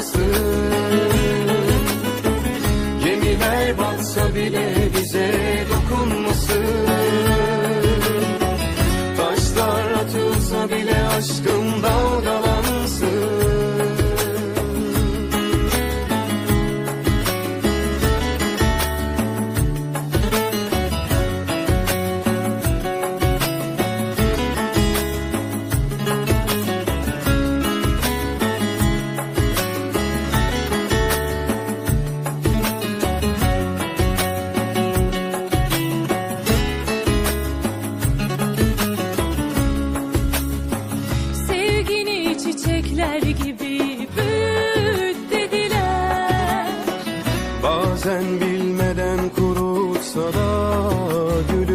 Kalmasın Gemiler batsa bile bize dokunmasın Güller gibi büyüt dediler. Bazen bilmeden kurutsa da gül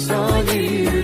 slowly